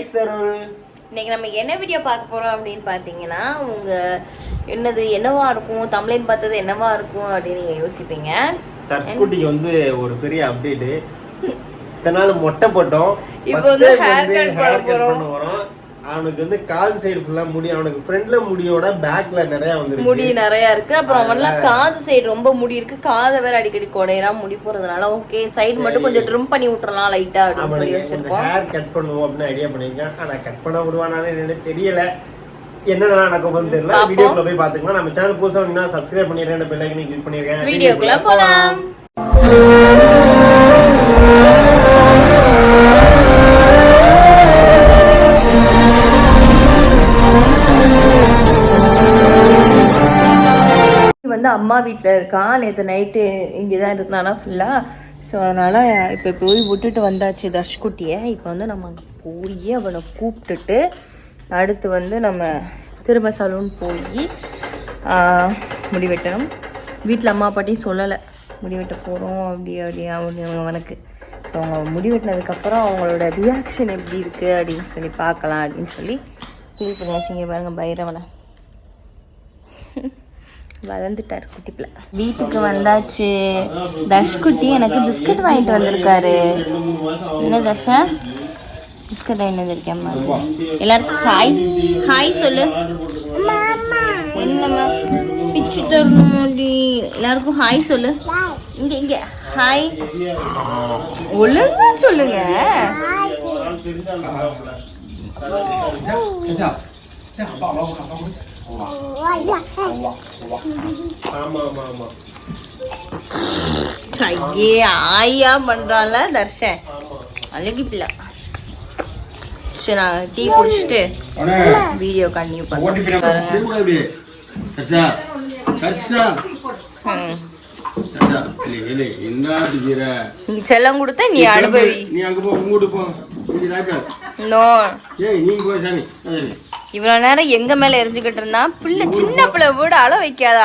இன்னைக்கு நம்ம என்ன வீடியோ பார்க்க போறோம் அப்படின்னு பார்த்தீங்கன்னா உங்க என்னது என்னவா இருக்கும் தமிழின் பார்த்தது என்னவா இருக்கும் அப்படின்னு நீங்க யோசிப்பீங்க. தர்ஸ்குட்டிக்கு வந்து ஒரு பெரிய அப்டேட்டு இத்தனை நாள் மொட்டை போட்டோம். இப்போ வந்து cut hair பண்ண போறோம். அவனுக்கு வந்து கால் சைடு ஃபுல்லா முடி அவனுக்கு ஃப்ரண்ட்ல முடியோட பேக்ல நிறைய வந்து முடி நிறைய இருக்கு. அப்புறம் அவன்லாம் காது சைடு ரொம்ப முடி இருக்கு. காதை வேற அடிக்கடி குடையறா முடி போறதுனால ஓகே சைடு மட்டும் கொஞ்சம் ட்ரிம் பண்ணி விட்டுறலாம் லைட்டா அப்படின்னு சொல்லி வச்சிருக்கோம். ஹேர் கட் பண்ணுவோம் அப்படின்னு ஐடியா பண்ணியிருக்கேன். ஆனா கட் பண்ண விடுவானான்னு எனக்கு தெரியல. என்னென்ன நடக்கும் தெரியல. வீடியோக்குள்ள போய் பாத்துக்கலாம் நம்ம சேனல் புதுசா சப்ஸ்கிரைப் பண்ணிடுறேன் பெல் ஐக்கனை கிளிக் பண்ணிருக்கேன் வீடியோக்குள்ள போலாம். வந்து அம்மா வீட்டில் இருக்கான் நேற்று நைட்டு இங்கே தான் இருந்தானா ஃபுல்லாக ஸோ அதனால் இப்போ போய் விட்டுட்டு வந்தாச்சு தர்ஷ்குட்டியை. இப்போ வந்து நம்ம போய் அவனை கூப்பிட்டுட்டு அடுத்து வந்து நம்ம திரும்ப சலூன் போய் முடி வெட்டணும் வீட்டில் அம்மா அப்பாட்டையும் சொல்லலை. முடி வெட்ட போகிறோம் அப்படி அப்படி அப்படி அவனுக்கு. ஸோ அவங்க முடி வெட்டினதுக்கப்புறம் அவங்களோட ரியாக்ஷன் எப்படி இருக்குது அப்படின்னு சொல்லி பார்க்கலாம் அப்படின்னு சொல்லி ஃபீல் பண்ணி வச்சுங்க பைரவனை. வளர்ந்துட்டார் குட்டி பிள்ளை வீட்டுக்கு வந்தாச்சு தர்ஷ்குட்டி எனக்கு பிஸ்கட் வாங்கிட்டு வந்திருக்காரு என்ன தர்ஷா பிஸ்கட் வாங்கிட்டு வந்திருக்கேம்மா எல்லாருக்கும் ஹாய் ஹாய் சொல்லு என்னம்மா பிச்சு தரணுமாடி எல்லாருக்கும் ஹாய் சொல்லு இங்க இங்க ஹாய் ஒழுங்கா சொல்லுங்க ஆமா ஆமா ஆமா ஐயே ஆயா பண்றான்ல தர்ஷன். அழகி பிள்ளை. சரி நான் டீ குடிச்சிட்டு வீடியோ கண்டினியூ. நீ செல்லம் கொடுத்த நீ அனுபவி நீ அங்க போ உங்கூட்டு போ. நீ ஏய் நீ போய் சாமி. இவ்வளோ நேரம் எங்க மேல எரிஞ்சுக்கிட்டு இருந்தா? பிள்ளை சின்ன பிள்ளை வீடு அழ வைக்காத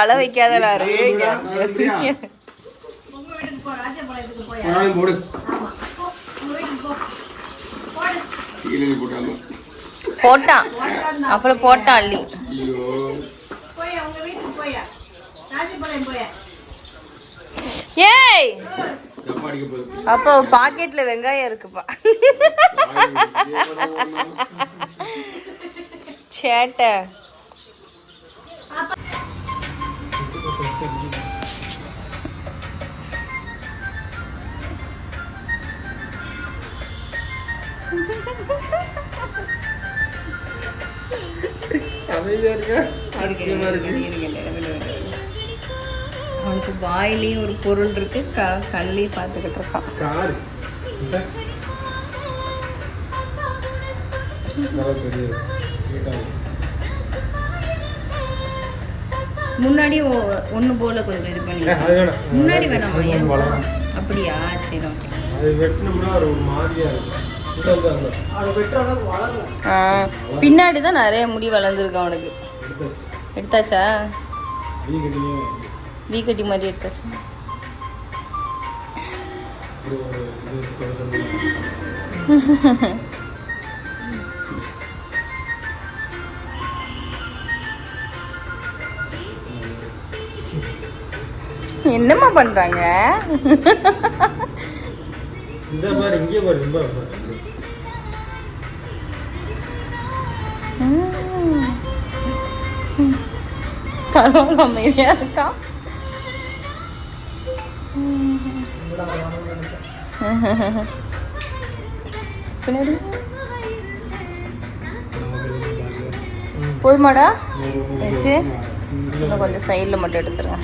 கீழே போட்டாங்க. போட்டான். அப்புறம் போட்டான் அள்ளி. ஐயோ. ஏய்! அப்போ பாக்கெட்ல வெங்காயம் இருக்குப்பா. சேட்டை. அவனுக்கு வாயிலையும் ஒரு பொருள் இருக்கு. க கண்ணையும் பார்த்துக்கிட்டு இருக்கான். கார். நல்லா. முன்னாடி ஒன்று போல கொஞ்சம் இது பண்ணி ஏய், அது வேணாம். முன்னாடி வேணாமா. அப்படியா? சரி ஓகே. அது வெட்டினோம்னா ஒரு மாதிரியா இருக்கும். இங்க வந்து அந்த ஆ பின்னாடி தான் நிறைய முடி வளர்ந்துருக்கு அவனுக்கு. எடுத்தாச்சு. வீ வீக்கட்டி மாதிரி எடுத்தாச்சு. என்னம்மா பண்றாங்க? இந்த மாதிரி இங்கே பாரு ரொம்ப பரவாயில்ல அமைதியா இருக்கா? பின்னாடி. போதுமாடா? கொஞ்சம் சைடில் மட்டும் எடுத்துருங்க.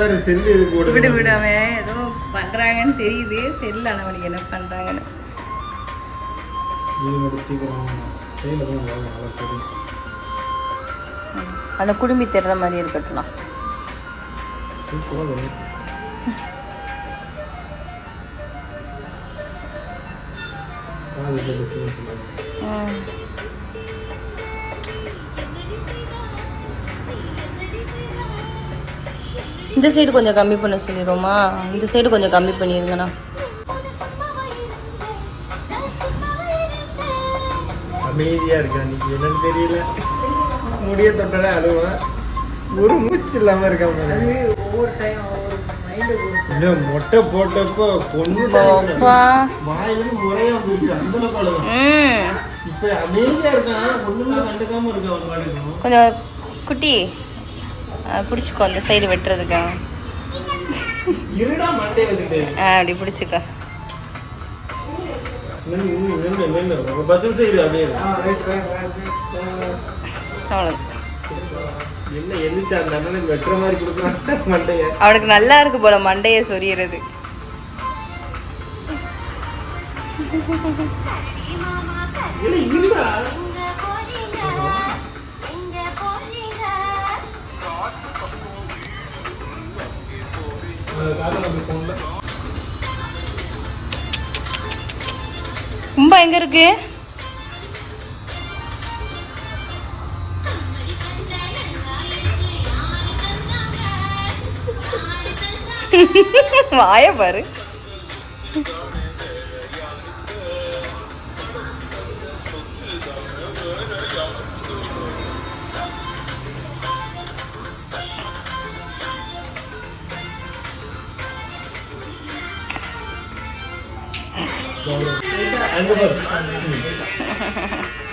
பாரு செல்லு இது கூட விடு விடு அவன் ஏதோ பண்றாங்கன்னு தெரியுது. தெரியல ஆனால் என்ன தெரியும் அந்த குடுமி தெர்ற மாதிரி இருக்கட்டும். ஆ. இந்த சைடு கொஞ்சம் கம்மி பண்ண சொல்லிடுவோமா இந்த சைடு கொஞ்சம் கம்மி பண்ணிருங்கண்ணா. அமைதியா இருக்கா இன்னைக்கு என்னன்னு தெரியல. முடிய தொட்டாலே அழுவா. ஒரு மூச்சு இல்லாம இருக்கா பாரு. இன்னும் மொட்டை போட்டப்போ பொண்ணு வாயிலிருந்து முறையா போயிடுச்சு அந்த அளவுக்கு அழுவான். ம். இப்ப அமைதியா இருக்கான் கண்டுக்காம இருக்கான். கொஞ்சம் குட்டி. பிடிச்சிக்கோ அந்த சைடு வெட்டுறதுக்கு. ஆ அப்படி பிடிச்சிக்கோ. அவனுக்கு நல்லா இருக்கு போல மண்டையை சொரியறது. இல்ல இருடா. கும்பா எங்க இருக்கு? வாய பாரு. அங்க பாரு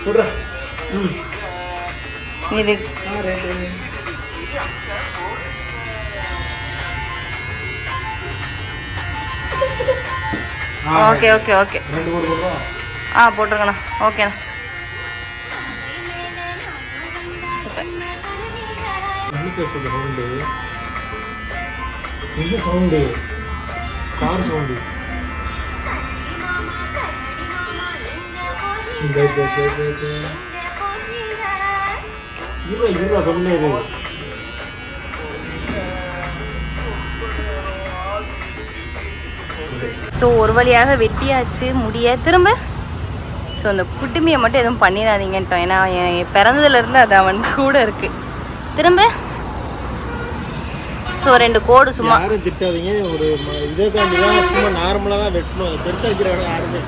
விட்றா ம் இது ஓகே ஓகே ஓகே ரெண்டு போட்டு போடுறா ஆ போட்டிருக்கண்ணா ஓகேண்ணா சூப்பர் என்ன பேசுறது சவுண்டு என்ன சவுண்டு கார் சவுண்டு இந்த இந்த இந்த ஸோ ஒரு வழியாக வெட்டியாச்சு முடிய திரும்ப? ஸோ அந்த குட்டுமியை மட்டும் எதுவும் பண்ணிடாதீங்கன்ட்டோம். ஏன்னா என் பிறந்ததுலேருந்து அது அவன் கூட இருக்கு. திரும்ப? ஸோ ரெண்டு கோடு சும்மா யாரும் திட்டாதீங்க. ஒரு இதே இதேக்காண்டி தான் சும்மா நார்மலாக தான் வெட்டணும். பெருசாக வைக்கிறாங்க யாருமே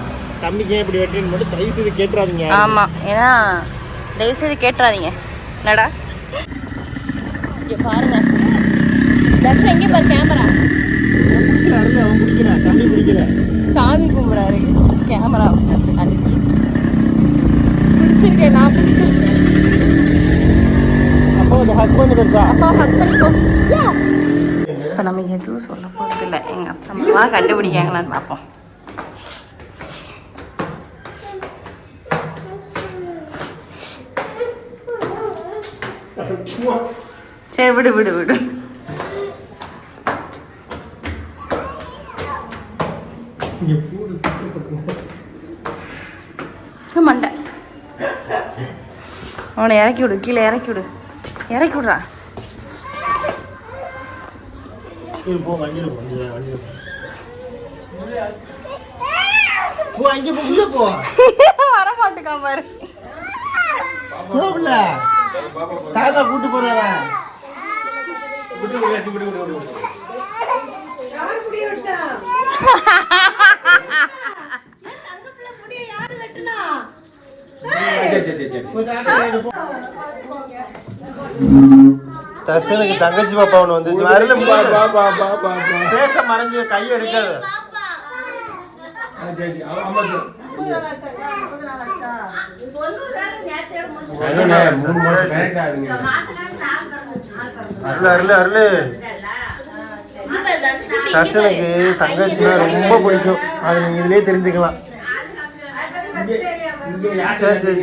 தம்பிக்கு இப்படி வெட்டின்னு மட்டும் தயவு செய்து கேட்டுறாதீங்க. ஆமாம் ஏன்னா தயவுசெய்து கேட்டுறாதீங்க. என்னடா? இங்கே பாருங்க. தர்ஷன் எங்கே பாரு கேமரா அவன் பிடிக்கல தம்பி பிடிக்கல சாமி கும்பிட்றாரு. கேமரா அதுக்கு பிடிச்சிருக்கேன் நான் பிடிச்சிருக்கேன் அப்போ அந்த ஹக் பண்ணி பெருசா அப்பா ஹக் பண்ணிக்கோ இப்போ நம்ம எதுவும் சொல்ல போகிறது இல்லை எங்கள் அப்பா கண்டுபிடிக்காங்களான்னு பார்ப்போம். சரி விடு விடு விடு. மண்டை. அவனை இறக்கி விடு கீழே இறக்கி விடு. இறக்கி விடுறா. சரி போ வண்டியில் போ வண்டியில் வண்டியில் போ. போ அங்கே போ உள்ள போ. வர மாட்டேக்கான் பாரு கூட்டு போறாரா? தர்சனுக்கு தங்கச்சி பாப்பா ஒன்று வந்துச்சு. வரல பேச மறைஞ்சு கை எடுக்காது. அருள் அருள் அருள். தர்சனுக்கு தங்கச்சினா ரொம்ப பிடிக்கும். அது நீங்க இதுலயே தெரிஞ்சுக்கலாம். சரி சரி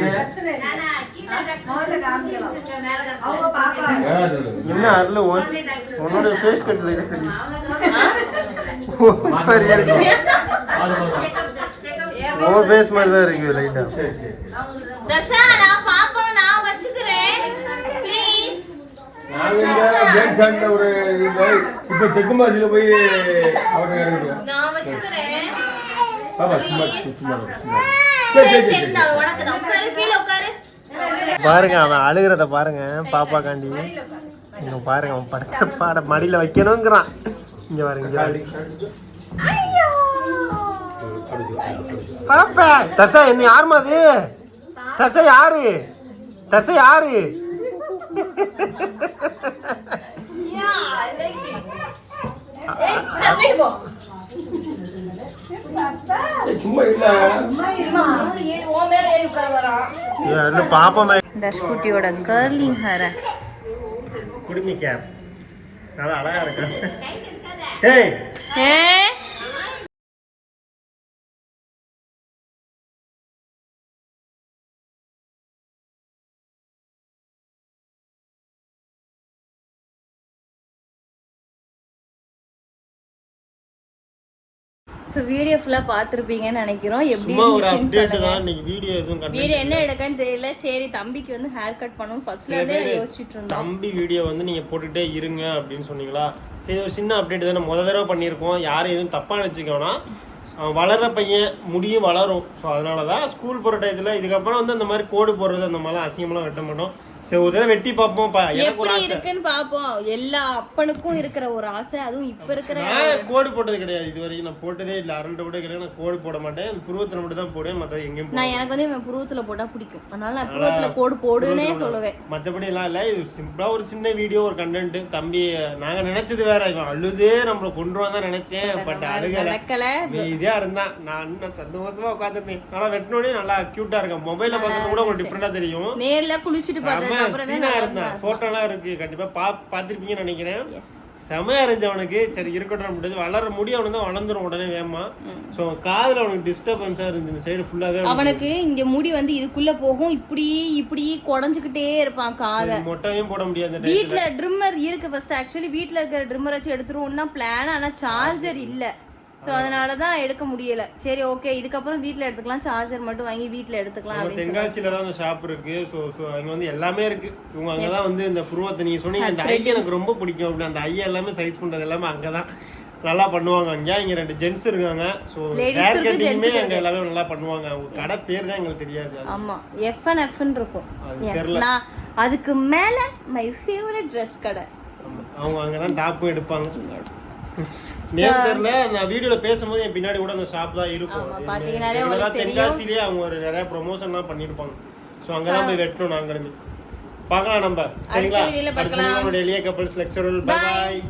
என்ன அருள் உன்- உன்னோட ஃபேஸ் கட்டில் இருக்கு உன் ஃபேஸ் மாதிரி தான் இருக்கு லைட்டா ஒரு இப்ப போய் அவரை பாப்பா சும்மா சும்மா பாருங்க அவன் அழுகிறத பாருங்க பாப்பா காண்டி இங்க பாருங்க அவன் படுக்க பாட மடியில வைக்கணுங்கிறான். இங்க பாருங்க இங்க பாருங்க பாப்பா தசா என்ன யாருமா அது? தசை யாரு? தசை யாரு? தஷ்குட்டியோட கர்லிங் ஹேர குடுமி கேப் நல்லா அழகா இருக்கா. ஏய். ஸோ வீடியோ ஃபுல்லாக பார்த்துருப்பீங்கன்னு நினைக்கிறோம். எப்படி வீடியோ எதுவும் content வீடியோ என்ன எடுக்கன்னு தெரியல. சரி தம்பிக்கு வந்து ஹேர் கட் பண்ணும் ஃபர்ஸ்ட்ல இருந்தே யோசிச்சுட்டு இருந்தோம். தம்பி வீடியோ வந்து நீங்க போட்டுட்டே இருங்க அப்படின்னு சொன்னீங்களா? சரி ஒரு சின்ன அப்டேட் தானே. முத தடவை பண்ணியிருக்கோம். யாரும் எதுவும் தப்பா நினச்சிக்கோனா அவன் வளர்ற பையன் முடியும் வளரும். ஸோ அதனால தான் ஸ்கூல் போகிற டயத்தில் இதுக்கப்புறம் வந்து அந்த மாதிரி கோடு போடுறது அந்த மாதிரிலாம் அசிங்கமெல்லாம் வெட்ட மாட்டோம். சரி ஒரு தடவை வெட்டி பார்ப்போம் பா எனக்கு ஒரு எப்படி ஆசை. இருக்குன்னு பாப்போம் எல்லா அப்பனுக்கும் இருக்கிற ஒரு ஆசை அதுவும் இப்ப இருக்கிற நான் கோடு போட்டது கிடையாது. இது வரைக்கும் நான் போட்டதே இல்லை. அரண்ட கூட கிடையாது நான் கோடு போட மாட்டேன். புருவத்தில் மட்டும் தான் போடுவேன் மற்ற எங்கேயும் நான் எனக்கு வந்து இவன் புருவத்துல போட்டா பிடிக்கும். அதனால நான் புருவத்துல கோடு போடுன்னே சொல்லுவேன். மற்றபடி எல்லாம் இல்லை. இது சிம்பிளா ஒரு சின்ன வீடியோ ஒரு கண்டென்ட் தம்பி நாங்க நினைச்சது வேற. இவன் அழுதே நம்மள கொண்டு வந்தா நினைச்சேன். பட் அழுகல. நடக்கல. இதா இருந்தான் நான் இன்னும் சந்தோஷமா உட்காந்துருந்தேன் நல்லா வெட்டினோடனே நல்லா கியூட்டா இருக்கேன். மொபைல்ல பார்த்தா கூட உங்களுக்கு டிஃப்ரெண்டா தெரியும். நேர்ல குளிச்சுட்டு அப்புறம் சீனா இருந்தான் போட்டோலாம் இருக்கு கண்டிப்பா பா பார்த்திருப்பீங்கன்னு நினைக்கிறேன். செமையா இருந்துச்சு அவனுக்கு. சரி இருக்கட்டும் முடிஞ்சு. வளர முடி அவனுக்கு தான் வளர்ந்துரும் உடனே வேகமா. ஸோ காதுல அவனுக்கு டிஸ்டர்பன்ஸா இருந்துச்சு. இந்த சைடு ஃபுல்லாவே அவனுக்கு. இங்க முடி வந்து இதுக்குள்ள போகும். இப்படி இப்படி குடஞ்சுக்கிட்டே இருப்பான் காதை. மொட்டையும் போட முடியாது. வீட்ல ட்ரிம்மர் இருக்கு ஃபர்ஸ்ட் ஆக்சுவலி வீட்ல இருக்கிற ட்ரிம்மர் வச்சு எடுத்துருவோம் தான் பிளான் ஆனா சார்ஜர் இல்ல. சோ அதனால தான் எடுக்க முடியல. சரி ஓகே இதுக்கப்புறம் வீட்ல எடுத்துக்கலாம். சார்ஜர் மட்டும் வாங்கி வீட்ல எடுத்துக்கலாம் தென்காசியில தான் அந்த ஷாப் இருக்கு. ஸோ ஸோ அங்க வந்து எல்லாமே இருக்கு. இவங்க அங்கதான் வந்து இந்த புருவத்தை நீங்க சொன்னீங்க இந்த ஐ எனக்கு ரொம்ப பிடிக்கும் அப்படி அந்த ஐயா எல்லாமே சைஸ் பண்றது எல்லாமே அங்கதான் நல்லா பண்ணுவாங்க அங்க. இங்க ரெண்டு ஜென்ஸ் இருக்காங்க. ஸோ ஹேர் கட்டிங்குமே அங்க எல்லாமே நல்லா பண்ணுவாங்க. அவங்க கடை பேர் தான் எங்களுக்கு தெரியாது. ஆமா. எஃப்என் எஃப்என் இருக்கும். அதுக்கு மேல மை ஃபேவரட் ட்ரெஸ் கடை. அவங்க அங்கதான் டாப்பும் எடுப்பாங்க. நேம் தெரியல நான் வீடியோல பேசும்போது என் பின்னாடி கூட அந்த ஷாப் தான் இருக்கும் பாத்தீங்கன்னாலே உங்களுக்கு. தென்காசிலேயே அவங்க ஒரு நிறைய ப்ரொமோஷன்லாம் பண்ணியிருப்பாங்க. ஸோ அங்கதான் போய் வெட்டணும் நாங்களுமே. பார்க்கலாம் நம்ம. சரிங்களா? வீடியோல அடுத்த நம்மளுடைய எளிய கப்பல்ஸ் லெக்சரல். பாய்